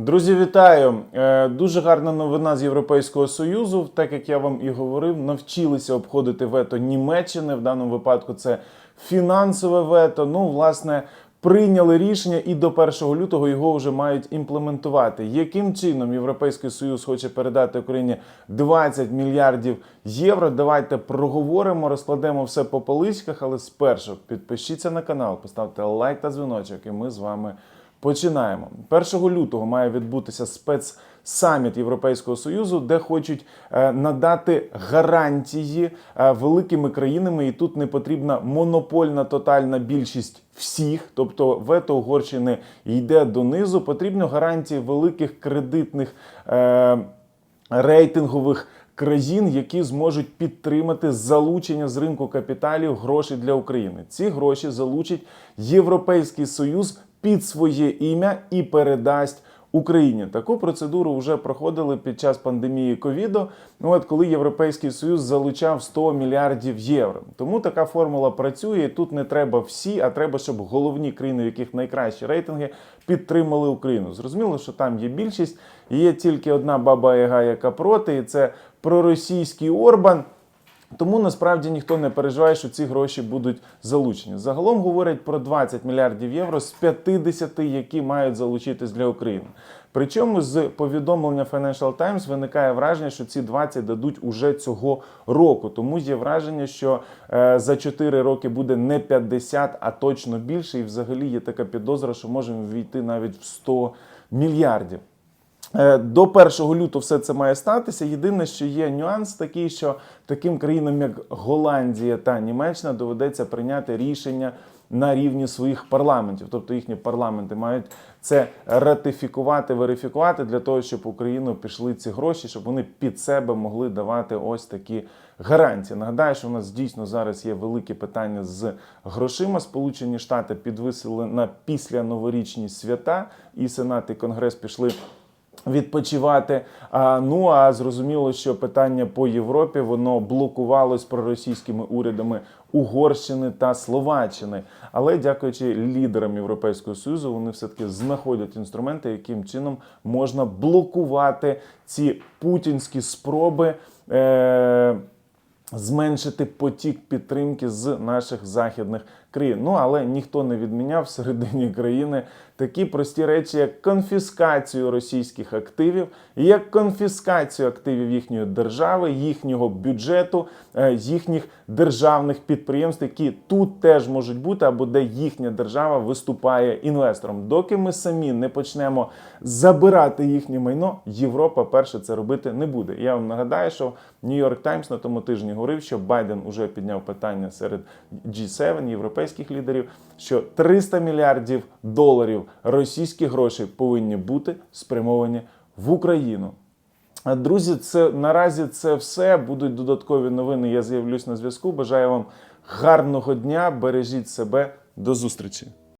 Друзі, вітаю! Е, Дуже гарна новина з Європейського Союзу. Так як я вам і говорив, навчилися обходити вето Німеччини. В даному випадку це фінансове вето. Ну, власне, прийняли рішення і до 1 лютого його вже мають імплементувати. Яким чином Європейський Союз хоче передати Україні 20 мільярдів євро? Давайте проговоримо, розкладемо все по поличках, але спершу підпишіться на канал, поставте лайк та дзвіночок, і ми з вами. Починаємо 1 лютого має відбутися спецсаміт Європейського союзу, де хочуть е, надати гарантії е, великими країнами, і тут не потрібна монопольна тотальна більшість всіх, тобто вето Угорщини йде донизу. Потрібно гарантії великих кредитних е, рейтингових. Країн, які зможуть підтримати залучення з ринку капіталів грошей для України. Ці гроші залучить Європейський Союз під своє ім'я і передасть Україні. Таку процедуру вже проходили під час пандемії ковіду. Ну от коли Європейський Союз залучав 100 мільярдів євро. Тому така формула працює. Тут не треба всі, а треба, щоб головні країни, в яких найкращі рейтинги, підтримали Україну. Зрозуміло, що там є більшість. Є тільки одна баба Яга, яка проти, і це проросійський Орбан. Тому насправді ніхто не переживає, що ці гроші будуть залучені. Загалом говорять про 20 мільярдів євро з 50, які мають залучитись для України. Причому з повідомлення Financial Times виникає враження, що ці 20 дадуть уже цього року. Тому є враження, що е, за 4 роки буде не 50, а точно більше. І взагалі є така підозра, що можемо війти навіть в 100 мільярдів. Е, До 1 лютого все це має статися. Єдине, що є нюанс такий, що таким країнам, як Голландія та Німеччина, доведеться прийняти рішення на рівні своїх парламентів. Тобто їхні парламенти мають це ратифікувати, верифікувати для того, щоб Україну пішли ці гроші, щоб вони під себе могли давати ось такі гарантії. Нагадаю, що у нас дійсно зараз є великі питання з грошима. Сполучені Штати підвисили на після новорічні свята, і Сенат і Конгрес пішли відпочивати. А, ну а зрозуміло, що питання по Європі воно блокувалось проросійськими урядами Угорщини та Словаччини. Але дякуючи лідерам Європейського союзу, вони все таки знаходять інструменти, яким чином можна блокувати ці путінські спроби. Е- Зменшити потік підтримки з наших західних країн. Ну але ніхто не відміняв всередині країни такі прості речі, як конфіскацію російських активів, як конфіскацію активів їхньої держави, їхнього бюджету, е, їхніх державних підприємств, які тут теж можуть бути, або де їхня держава виступає інвестором. Доки ми самі не почнемо забирати їхнє майно, Європа перше це робити не буде. Я вам нагадаю, що Нью-Йорк Таймс на тому тижні говорив, що Байден уже підняв питання серед G7 європейських лідерів, що 300 мільярдів доларів російських грошей повинні бути спрямовані в Україну. Друзі, це наразі це все. Будуть додаткові новини. Я з'явлюсь на зв'язку. Бажаю вам гарного дня. Бережіть себе. До зустрічі.